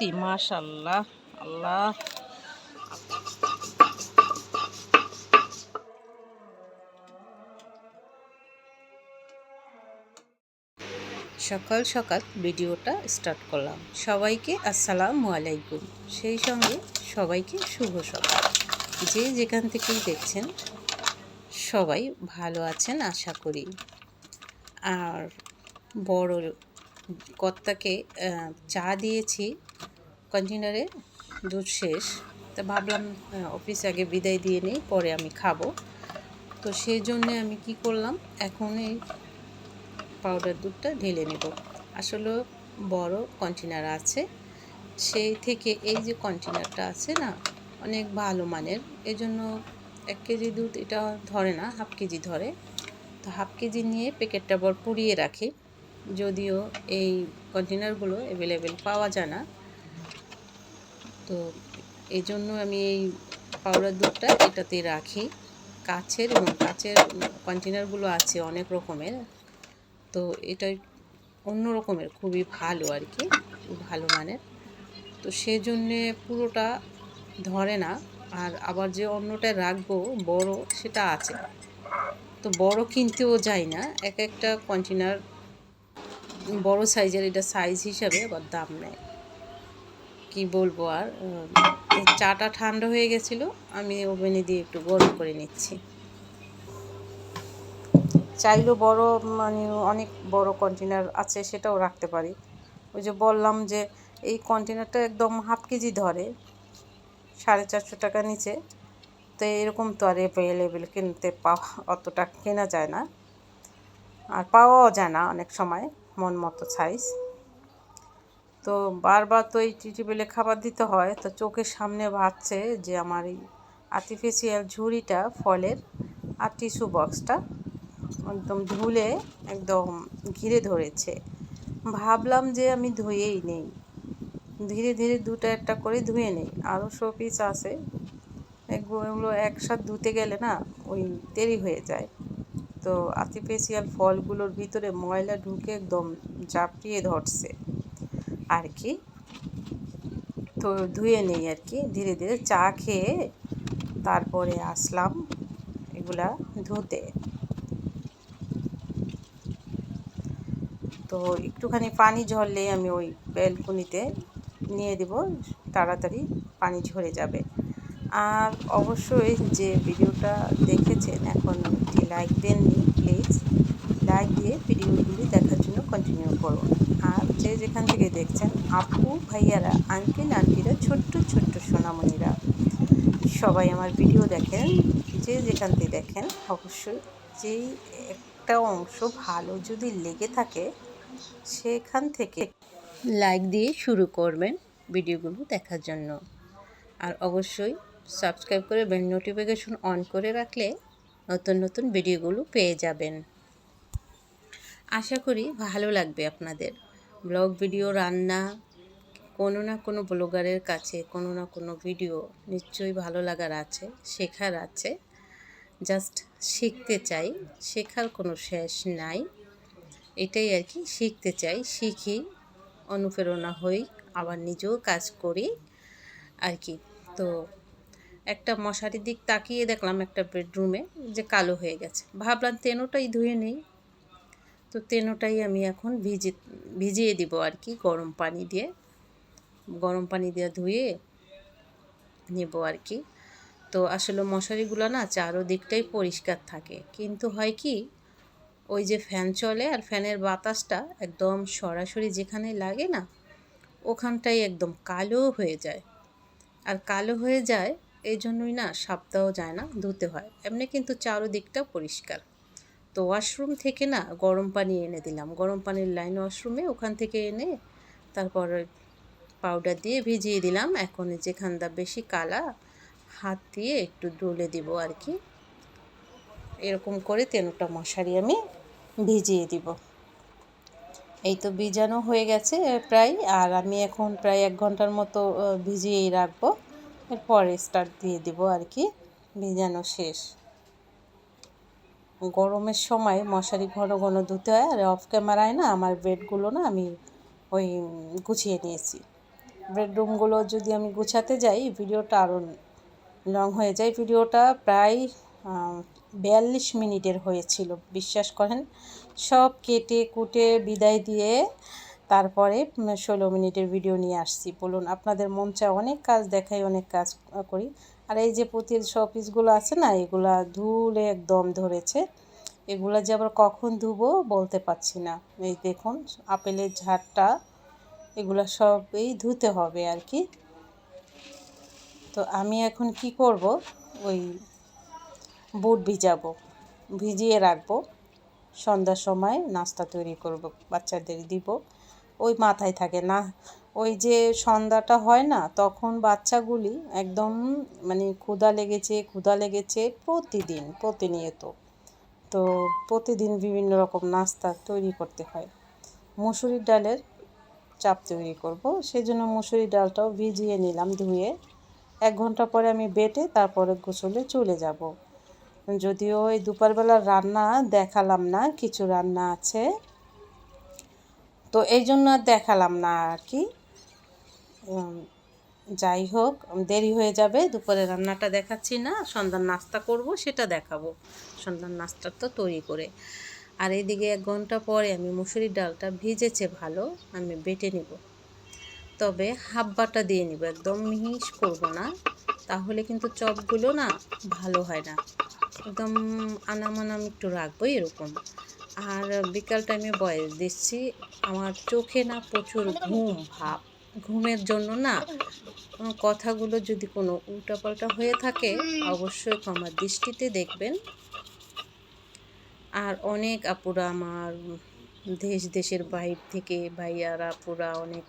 সত্যি মাশাল্লাহ আল্লাহ। সকাল সকাল ভিডিওটা স্টার্ট করলাম। সবাইকে আসসালামু আলাইকুম। সেই সঙ্গে সবাইকে শুভ সকাল। যে যেখান থেকেই দেখছেন, সবাই ভালো আছেন, আশা করি। আর বড় কর্তাকে চা দিয়েছি। কন্টেনারে দুধ শেষ। তা ভাবলাম অফিস আগে বিদায় দিয়ে নিই, পরে আমি খাব। তো সেই জন্যে আমি কি করলাম, এখন এই পাউডার দুধটা ঢেলে নেব। আসলে বড় কন্টেনার আছে, সেই থেকে এই যে কন্টেনারটা আছে না, অনেক ভালো মানের। এই জন্য এক কেজি দুধ এটা ধরে না, হাফ কেজি ধরে। তো হাফ কেজি নিয়ে প্যাকেটটা বর পুড়িয়ে রাখি। যদিও এই কন্টেনারগুলো অ্যাভেলেবেল পাওয়া যায় না তো এই জন্য আমি এই পাউডার দুধটা এটাতে রাখি। কাছের এবং কাছের কন্টেনারগুলো আছে অনেক রকমের। তো এটা অন্য রকমের, খুবই ভালো আর কি, ভালো মানের। তো সেই জন্যে পুরোটা ধরে না, আর আবার যে অন্যটা রাখব, বড় সেটা আছে। তো বড় কিনতেও যাই না, এক একটা কন্টেনার বড় সাইজের এটা সাইজ হিসাবে আবার দাম নেয়। কি বলব আর চাটা ঠান্ডা হয়ে গেছিল, আমি ওভেনে দিয়ে একটু গরম করে নিচ্ছি। চাইলেও বড় মানে অনেক বড় কন্টেনার আছে সেটাও রাখতে পারি। ওই যে বললাম যে, এই কন্টেনারটা একদম হাফ কেজি ধরে, সাড়ে চারশো টাকা নিচে। তো এরকম তো আর অ্যাভেলেবেল কিনতে পাওয়া, অতটা কেনা যায় না। আর পাওয়াও যায় না অনেক সময়, মন মতো সাইজ তো বারবার তো এই টিটিবেলে খাবার দিতে হয়। তো চোখের সামনে ভাবছে যে আমার এই আর্টিফিশিয়াল ঝুড়িটা, ফলের আর টিস্যু বক্সটা একদম ধুলে একদম ঘিরে ধরেছে। ভাবলাম যে আমি ধুয়েই নেই। ধীরে ধীরে দুটো একটা করে ধুয়ে নেই। আরও শোপিস আছে। এগুলো এগুলো একসাথে ধুতে গেলে না ওই দেরি হয়ে যায়। তো আর্টিফিশিয়াল ফলগুলোর ভিতরে ময়লা ঢুকে একদম জাপড়িয়ে ধরছে। আর কি তো ধুয়ে নেই আর কি ধীরে ধীরে চা খেয়ে তারপরে আসলাম এগুলা ধুতে। তো একটুখানি পানি ঝরলেই আমি ওই ব্যালকনিতে নিয়ে দেব, তাড়াতাড়ি পানি ঝরে যাবে। আর অবশ্যই যে ভিডিওটা দেখেছেন এখন একটি লাইক দেননি, প্লিজ লাইক দিয়ে ভিডিওগুলি দেখার জন্য কন্টিনিউ করুন। যে যেখান থেকে দেখছেন, আপু, ভাইয়ারা আঙ্কেল আন্টিরা ছোট্ট ছোট্ট সোনামণিরা, সবাই আমার ভিডিও দেখেন, যে যেখান থেকে দেখেন, অবশ্যই যেই একটা অংশ ভালো যদি লেগে থাকে, সেখান থেকে লাইক দিয়ে শুরু করবেন ভিডিওগুলো দেখার জন্য। আর অবশ্যই সাবস্ক্রাইব করে বেল নোটিফিকেশন অন করে রাখলে নতুন নতুন ভিডিওগুলো পেয়ে যাবেন। আশা করি ভালো লাগবে আপনাদের। ব্লগ ভিডিও, রান্না, কোনো না কোনো ব্লগারের কাছে, কোনো না কোনো ভিডিও নিশ্চয়ই ভালো লাগার আছে, শেখার আছে। জাস্ট শিখতে চাই, শেখার কোনো শেষ নাই। এটাই আর কি, শিখতে চাই, শিখি, অনুপ্রেরণা হই, আবার নিজেও কাজ করি আর কি। তো একটা মশারির দিক তাকিয়ে দেখলাম একটা বেডরুমে যে কালো হয়ে গেছে। ভাবলাম তেনোটাই ধুয়ে নেই। তো তেনোটাই আমি এখন ভিজে, ভিজিয়ে দিব আর কি, গরম পানি দিয়ে। গরম পানি দিয়ে ধুয়ে নেব আর কি। তো আসলে মশারিগুলো না চারোদিকটাই পরিষ্কার থাকে। কিন্তু হয় কি, ওই যে ফ্যান চলে আর ফ্যানের বাতাসটা একদম সরাসরি যেখানে লাগে না, ওখানটাই একদম কালো হয়ে যায়। আর কালো হয়ে যায়, এই জন্যই না সাপটাও যায় না, ধুতে হয়। এমনি কিন্তু চারোদিকটা পরিষ্কার। তো ওয়াশরুম থেকে না গরম পানি এনে দিলাম। গরম পানির লাইন ওয়াশরুমে ওখান থেকে এনে তারপর পাউডার দিয়ে ভিজিয়ে দিলাম। এখন যেখানটা বেশি কালা, হাত দিয়ে একটু ডলে দিব আর কি। এরকম করে তেনোটা মশারি আমি ভিজিয়ে দিব। এই তো ভিজানো হয়ে গেছে প্রায়। আর আমি এখন প্রায় এক ঘণ্টার মতো ভিজিয়েই রাখব। এরপরে স্টার্ট দিয়ে দিব আর কি। ভিজানো শেষ। গরমের সময় মশারি ঘন ঘন ধুতে হয় আর অফ ক্যামেরায় না আমার বেডগুলো না আমি ওই গুছিয়ে নিয়েছি। বেডরুমগুলো যদি আমি গুছাতে যাই, ভিডিওটা আরও লং হয়ে যায়। ভিডিওটা প্রায় বিয়াল্লিশ মিনিটের হয়েছিল, বিশ্বাস করেন। সব কেটে কুটে বিদায় দিয়ে তারপরে ষোলো মিনিটের ভিডিও নিয়ে আসছি। বলুন, আপনাদের মন চায় অনেক কাজ দেখাই, অনেক কাজ করি। আর এই যে পুঁতির শপিসগুলো আছে না, এগুলা ধুলে একদম ধরেছে। এগুলা যে আবার কখন ধুবো বলতে পারছি না। এই দেখুন, আপেলের ঝাড়টা, এগুলো সবই ধুতে হবে আর কি। তো আমি এখন কি করব? ওই বুট ভিজাবো, ভিজিয়ে রাখব। সন্ধ্যার সময় নাস্তা তৈরি করব, বাচ্চাদের দিব। ওই মাথায় থাকে না। ওই যে সন্ধ্যাটা হয় না, তখন বাচ্চাগুলি একদম মানে ক্ষুধা লেগেছে ক্ষুধা লেগেছে প্রতিদিন, প্রতিনিয়ত। তো প্রতিদিন বিভিন্ন রকম নাস্তা তৈরি করতে হয়। মুসুরির ডালের চাপ তৈরি করব সেই জন্য মুসুরি ডালটাও ভিজিয়ে নিলাম ধুয়ে। এক ঘণ্টা পরে আমি বেটে তারপরে গোসলে চলে যাব। যদিও এই দুপুরবেলার রান্না দেখালাম না, কিছু রান্না আছে। তো এই জন্য আর দেখালাম না আর কি। যাই হোক, দেরি হয়ে যাবে, দুপুরে রান্নাটা দেখাচ্ছি না, সন্ধ্যার নাস্তা করব, সেটা দেখাবো। সন্ধ্যার নাস্তা তো তৈরি করে। আর এইদিকে এক ঘণ্টা পরে আমি মুসুরির ডালটা ভিজেছে ভালো, আমি বেটে নিব। তবে হাব্বাটা দিয়ে নিব, একদম মিহিস করব না, তাহলে কিন্তু চপগুলো না ভালো হয় না। একদম আনামানাম একটু রাখব এরকম। আর বিকাল টাইমে বয়স দিচ্ছি আমার চোখে না প্রচুর ঘুম, ভাব। ঘুমের জন্য না কথাগুলো যদি কোনো উল্টাপাল্টা হয়ে থাকে, অবশ্যই আমার দৃষ্টিতে দেখবেন। আর অনেক আপুরা আমার দেশ, দেশের বাইর থেকে ভাইয়ারা, আপুরা, অনেক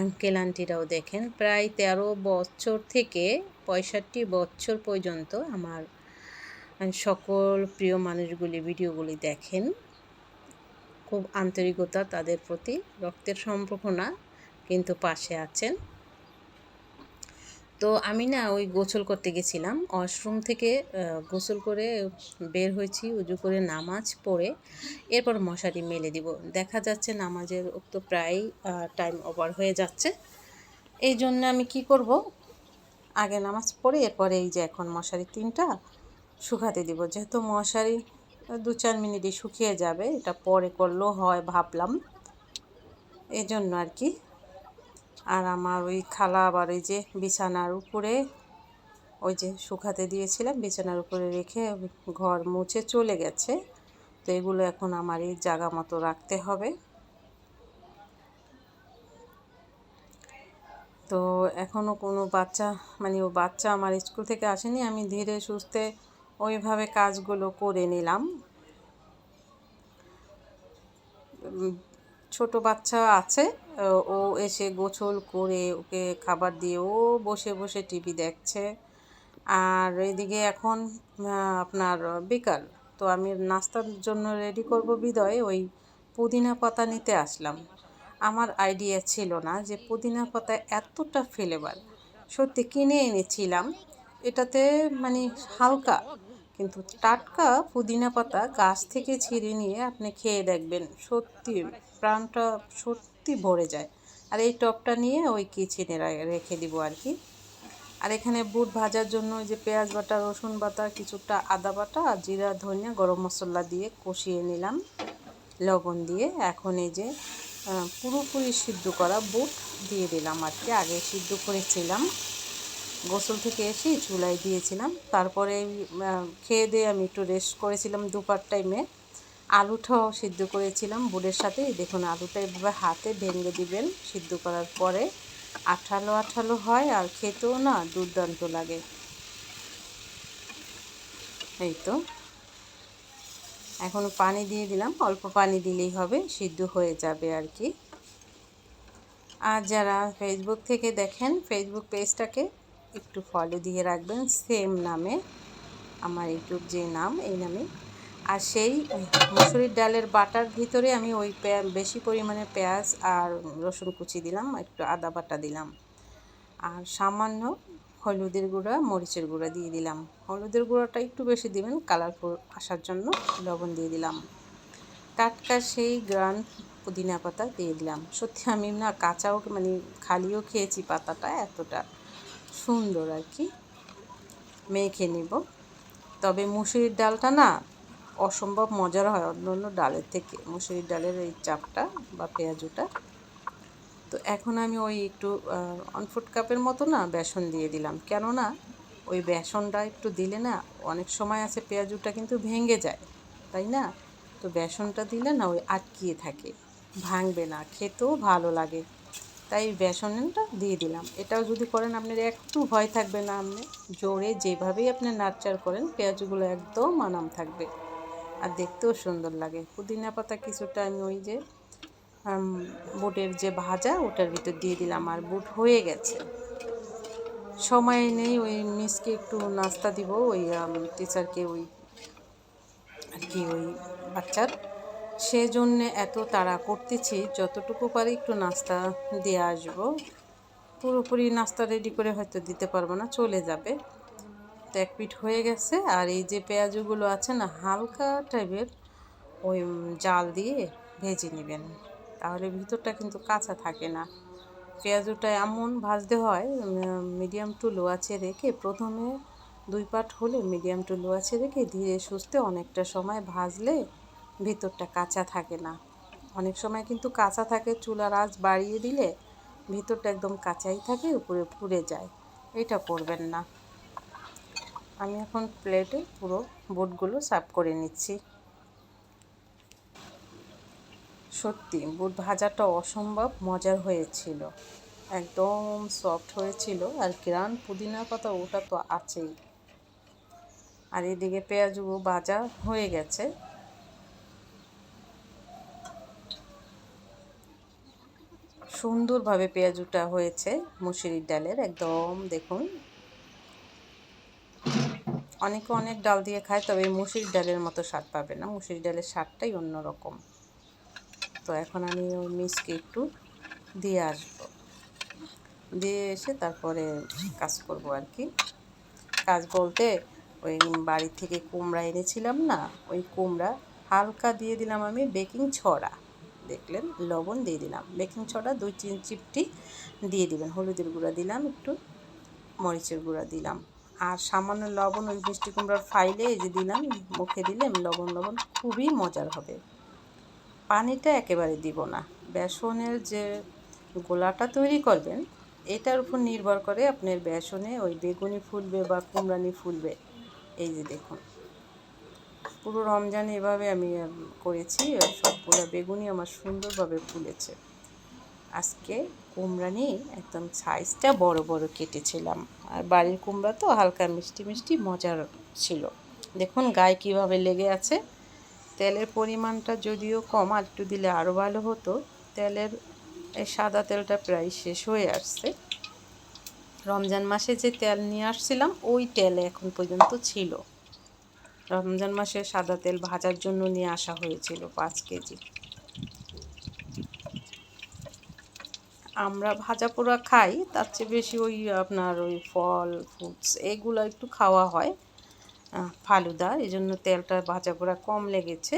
আঙ্কেল আন্টিরাও দেখেন, প্রায় তেরো বছর থেকে পঁয়ষট্টি বছর পর্যন্ত আমার সকল প্রিয় মানুষগুলি ভিডিওগুলি দেখেন। খুব আন্তরিকতা তাদের প্রতি, রক্তের সম্পর্ক না কিন্তু পাশে আছেন। তো আমি না ওই গোসল করতে গেছিলাম, ওয়াশরুম থেকে গোসল করে বের হয়েছি, উজু করে নামাজ পড়ে এরপর মশারি মেলে দিব। দেখা যাচ্ছে নামাজের তো প্রায় টাইম ওভার হয়ে যাচ্ছে। এই জন্য আমি কি করব? আগে নামাজ পড়ে এরপরে এই যে এখন মশারি তিনটা, শুকাতে দিব। যেহেতু মশারি দু চার মিনিটই শুকিয়ে যাবে, এটা পরে করলেও হয় ভাবলাম। এই জন্য আর কি। আর আমার ওই খালা আবার ওই যে বিছানার উপরে ওই যে শুকাতে দিয়েছিলাম, বিছানার উপরে রেখে ঘর মুছে চলে গেছে। তো এগুলো এখন আমার এই জায়গা মতো রাখতে হবে। তো এখনও কোনো বাচ্চা মানে ও বাচ্চা আমার স্কুল থেকে আসেনি, আমি ধীরে সুস্থে ওইভাবে কাজগুলো করে নিলাম। ছোট বাচ্চা আছে, ও এসে গোছল করে ওকে খাবার দিয়ে ও বসে বসে টিভি দেখছে। আর এদিকে এখন আপনার বিকাল, তো আমি নাস্তার জন্য রেডি করব বিদয়, ওই পুদিনা পাতা নিতে আসলাম। আমার আইডিয়া ছিল না যে পুদিনা পাতা এতটা ফ্লেভার সত্যি কিনে এনেছিলাম। এটাতে মানে হালকা কিন্তু টাটকা পুদিনা পাতা গাছ থেকে ছিঁড়ে নিয়ে আপনি খেয়ে দেখবেন, সত্যি প্রাণটা সত্যি ভরে যায়। আর এই টপটা নিয়ে ওই কিচেনে রেখে দিব আর কি। আর এখানে বুট ভাজার জন্য ওই যে পেঁয়াজ বাটা, রসুন বাটা, কিছুটা আদা বাটা আর জিরা, ধনিয়া, গরম মশলা দিয়ে কষিয়ে নিলাম। লবণ দিয়ে এখন এই যে পুরোপুরি সিদ্ধ করা বুট দিয়ে দিলাম আর কি। আগে সিদ্ধ করেছিলাম। গোসল থেকে এসে চুলায় দিয়েছিলাম। তারপরে খেয়ে দিয়ে আমি একটু রেস্ট করেছিলাম দুপার টাইমে আলুটাও সিদ্ধ করেছিলাম বুটের সাথে। দেখুন, আলুটা এভাবে হাতে ভেঙে দিবেন সিদ্ধ করার পরে। আঠালো আঠালো হয় আর খেতেও না দুর্দান্ত লাগে। এই তো। এখন পানি দিয়ে দিলাম। অল্প পানি দিলেই হবে, সিদ্ধ হয়ে যাবে আর কি। আর যারা ফেসবুক থেকে দেখেন ফেসবুক পেজটাকে একটু ফলো দিয়ে রাখবেন সেম নামে, আমার ইউটিউব যে নাম, এই নামে। আর সেই মুসুরির ডালের বাটার ভিতরে আমি ওই বেশি পরিমাণে পেঁয়াজ আর রসুন কুচি দিলাম, একটু আদা বাটা দিলাম। আর সামান্য হলুদের গুঁড়া, মরিচের গুঁড়া দিয়ে দিলাম। হলুদের গুঁড়াটা একটু বেশি দিবেন কালারফুল আসার জন্য লবণ দিয়ে দিলাম। টাটকা সেই গ্রান পুদিনা পাতা দিয়ে দিলাম। সত্যি আমি না কাঁচাও মানে খালিও খেয়েছি পাতাটা এতটা। সুন্দর আর কি। মেখে নিব। তবে মুসুরির ডালটা না অসম্ভব মজার হয় অন্য অন্য ডালের থেকে। মুসুরির ডালের এই চাপটা বা পেঁয়াজুটা। তো এখন আমি ওই একটু অনফুট কাপের মতো না বেসন দিয়ে দিলাম। কেননা ওই বেসনটা একটু দিলে না অনেক সময় আছে পেঁয়াজুটা কিন্তু ভেঙে যায়, তাই না? তো বেসনটা দিলে না ওই আটকিয়ে থাকে, ভাঙবে না। খেতেও ভালো লাগে। তাই বেসনটা দিয়ে দিলাম। এটাও যদি করেন আপনার একটু ভয় থাকবে না, আপনি জোরে যেভাবেই আপনি নাচার করেন, পেঁয়াজগুলো একদম আনাম থাকবে। আর দেখতেও সুন্দর লাগে। পুদিনা পাতা কিছুটা আমি ওই যে বুটের যে ভাজা, ওটার ভিতর দিয়ে দিলাম। আর বুট হয়ে গেছে। সময় নেই, ওই মিসকে একটু নাস্তা দিব, ওই টিচারকে ওই, আর কি, ওই বাচ্চার। সেজন্যে এত তাড়া করতেছি, যতটুকু পারি একটু নাস্তা দিয়ে আসব। পুরোপুরি নাস্তা রেডি করে হয়তো দিতে পারব না, চলে যাবে। তো এক পিঠ হয়ে গেছে, আর এই যে পেঁয়াজগুলো আছে না, হালকা টাইপের ওই জাল দিয়ে ভেজে নেবেন। তাহলে ভিতরটা কিন্তু কাঁচা থাকে না। পেঁয়াজটা এমন ভাজতে হয় মিডিয়াম টু লো আছে রেখে প্রথমে দুই পাট হলে মিডিয়াম টু লো আছে রেখে ধীরে সুস্থে অনেকটা সময় ভাজলে ভিতরটা কাঁচা থাকে না। অনেক সময় কিন্তু কাঁচা থাকে, চুলার আঁচ বাড়িয়ে দিলে ভিতরটা একদম কাঁচাই থাকে, উপরে পুড়ে যায়। এটা করবেন না। আমি এখন প্লেটে পুরো বুটগুলো সার্ভ করে নিচ্ছি। সত্যি, বুট ভাজাটা অসম্ভব মজার হয়েছিল। একদম সফট হয়েছিল আর গ্রান পুদিনা পাতা ওটা তো আছেই। আর এদিকে পেঁয়াজগুলো ভাজা হয়ে গেছে। সুন্দরভাবে পেঁয়াজুটা হয়েছে মুসুরির ডালের, একদম দেখুন। অনেকে অনেক ডাল দিয়ে খায়, তবে মুসুরির ডালের মতো স্বাদ পাবে না। মুসুরির ডালের স্বাদটাই অন্যরকম। তো এখন আমি ওই মিসকে একটু দিয়ে আসব। দিয়ে এসে তারপরে কাজ করব আর কি। কাজ বলতে ওই বাড়ি থেকে কুমড়া এনেছিলাম না, ওই কুমড়া হালকা দিয়ে দিলাম আমি বেকিং ছড়া দেখলেন, লবণ দিয়ে দিলাম। বেকিং ছড়া দুই তিন চিপটি দিয়ে দিবেন। হলুদের গুঁড়া দিলাম, একটু মরিচের গুঁড়া দিলাম। আর সামান্য লবণ, ওই মিষ্টি কুমড়ার ফাইলে এই যে দিলাম, মুখে দিলে লবণ লবণ খুবই মজার হবে। পানিটা একেবারে দিব না। বেসনের যে গোলাটা তৈরি করবেন, এটার উপর নির্ভর করে আপনার বেসনে ওই বেগুনি ফুলবে বা কুমড়ানি ফুলবে। এই যে দেখুন। পুরো রমজান এভাবে আমি করেছি সবগুলো বেগুনি আমার সুন্দরভাবে ফুলেছে। আজকে কুমড়া নিয়ে একদম সাইজটা বড় বড় কেটেছিলাম। আর বাড়ির কুমড়া তো হালকা মিষ্টি মিষ্টি, মজার ছিল। দেখুন গায়ে কীভাবে লেগে আছে। তেলের পরিমাণটা যদিও কম, আর একটু দিলে আরও ভালো হতো। তেলের, এই সাদা তেলটা প্রায় শেষ হয়ে আসছে। রমজান মাসে যে তেল নিয়ে আসছিলাম, ওই তেল এখন পর্যন্ত ছিল। রমজান মাসে সাদা তেল ভাজার জন্য নিয়ে আসা হয়েছিল পাঁচ কেজি। আমরা ভাজা পোড়া খাই, তার চেয়ে বেশি ওই আপনার ওই ফল, ফ্রুটস এগুলো একটু খাওয়া হয় ফালুদা। এই জন্য তেলটা ভাজা পোড়া কম লেগেছে।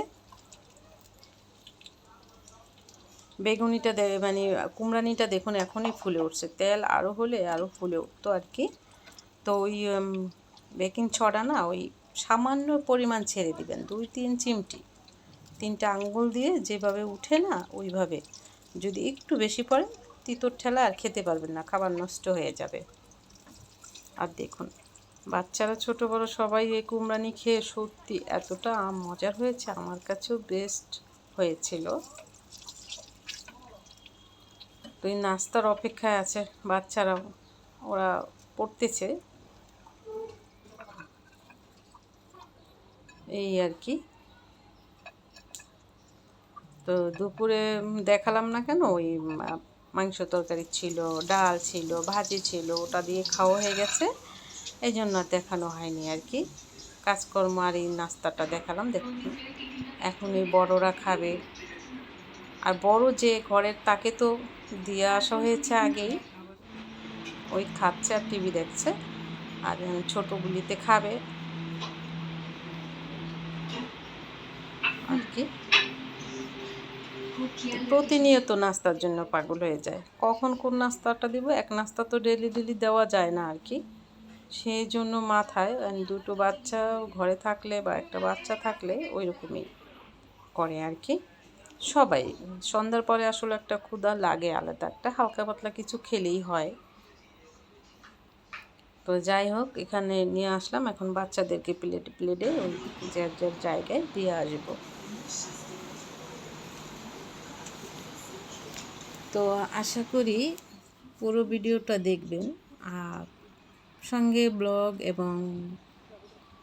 বেগুনিটা দে মানে কুমড়ানিটা দেখুন, এখনই ফুলে উঠছে। তেল আরও হলে আরও ফুলে উঠতো আর কি। তো ওই বেকিং ছড়া না, ওই সামান্য পরিমাণ ছেড়ে দিবেন, দুই তিন চিমটি। তিনটা আঙ্গুল দিয়ে যেভাবে উঠে না, ওইভাবে। যদি একটু বেশি পড়ে, তিতর ঠেলা আর খেতে পারবেন না, খাবার নষ্ট হয়ে যাবে। আর দেখুন, বাচ্চারা, ছোট, বড় সবাই এই কুমড়ানি খেয়ে সত্যি এতটা মজার হয়েছে, আমার কাছেও বেস্ট হয়েছিল। তুই নাস্তার অপেক্ষায় আছে বাচ্চারা ওরা পড়তেছে। এই আর কি। তো দুপুরে দেখালাম না কেন? ওই মাংস তরকারি ছিল, ডাল ছিল, ভাজি ছিল, ওটা দিয়ে খাওয়া হয়ে গেছে। এই জন্য দেখানো হয়নি আর কি। কাজকর্ম আর এই নাস্তাটা দেখালাম, দেখুন। এখন এই বড়রা খাবে। আর বড় যে ঘরের, তাকে তো দিয়ে আসা হয়েছে আগেই। ওই খাচ্ছে আর টিভি দেখছে। আর ছোটোগুলিতে খাবে। আর কি? প্রতিনিয়ত নাস্তার জন্য পাগল হয়ে যায়। কখন কোন নাস্তাটা দিব? এক নাস্তা তো ডেলি ডেলি দেওয়া যায় না আর কি। সেই জন্য মাথায় দুটো বাচ্চা ঘরে থাকলে বা একটা বাচ্চা থাকলে ওই রকমই করে আর কি। সবাই, সন্ধ্যার পরে আসলে একটা ক্ষুধা লাগে আলাদা। একটা হালকা পাতলা কিছু খেলেই হয়। তো যাই হোক, এখানে নিয়ে আসলাম। এখন বাচ্চাদেরকে প্লেটে প্লেটে ওই যার যার জায়গায় দিয়ে আসব। তো আশা করি পুরো ভিডিওটা দেখবেন। আর সঙ্গে ব্লগ এবং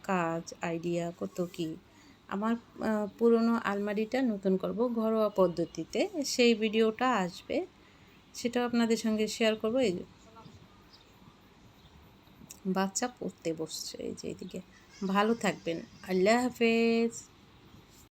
কাজ আইডিয়া কত কি, আমার পুরনো আলমারিটা নতুন করব ঘরোয়া পদ্ধতিতে। সেই ভিডিওটা আসবে, সেটাও আপনাদের সঙ্গে শেয়ার করব। এই। বাচ্চা পড়তে বসছে। এই যে এদিকে। ভালো থাকবেন। আল্লাহ হাফেজ।